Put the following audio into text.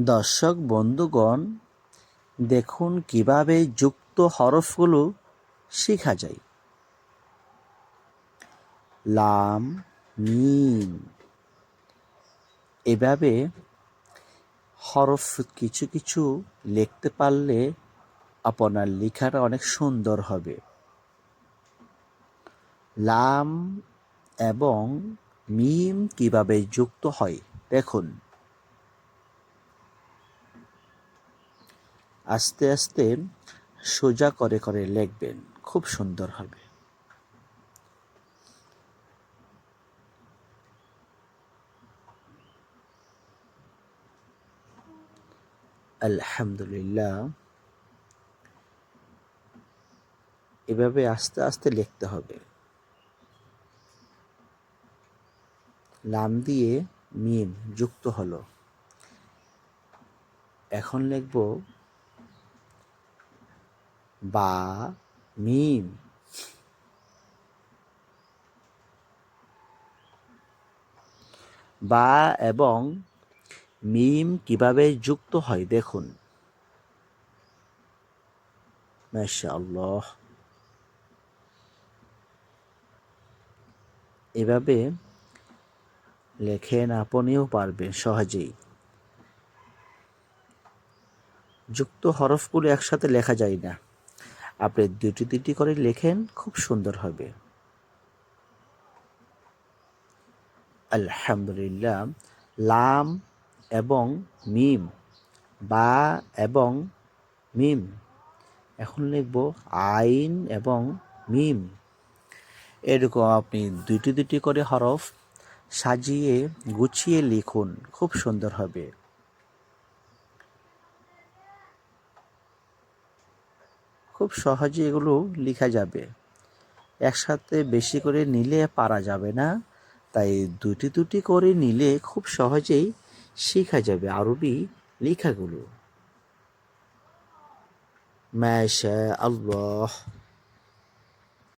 দর্শক, বন্ধুগণ, দেখুন কীভাবে যুক্ত হরফগুলো শেখা যায়। লাম, মিম, এভাবে হরফ কিছু কিছু লিখতে পারলে আপনার লেখাটা অনেক সুন্দর হবে। লাম এবং মিম কীভাবে যুক্ত হয়, দেখুন। আস্তে আস্তে সোজা করে করে লিখবেন। খুব সুন্দর হবে। আলহামদুলিল্লাহ। এভাবে আস্তে আস্তে লিখতে হবে। লাম দিয়ে মিম যুক্ত হলো। এখন লিখব বা মিম। বা এবং মিম কীভাবে যুক্ত হয় দেখুন। এভাবে লেখেন আপনিও পারবেন সহজেই। যুক্ত হরফগুলো একসাথে লেখা যায় না। আপনি দুটি দুটি করে লেখেন, খুব সুন্দর হবে। আলহামদুলিল্লাহ, লাম এবং মিম, বা এবং মিম। এখন লিখব আইন এবং মিম। এরকম আপনি দুটি দুটি করে হরফ সাজিয়ে গুছিয়ে লিখুন, খুব সুন্দর হবে। খুব সহজে এগুলো লেখা যাবে। একসাথে বেশি করে নিলে পারা যাবে না, তাই দুটি দুটি করে নিলে খুব সহজেই শেখা যাবে আরবি লেখাগুলো। মাশা আল্লাহ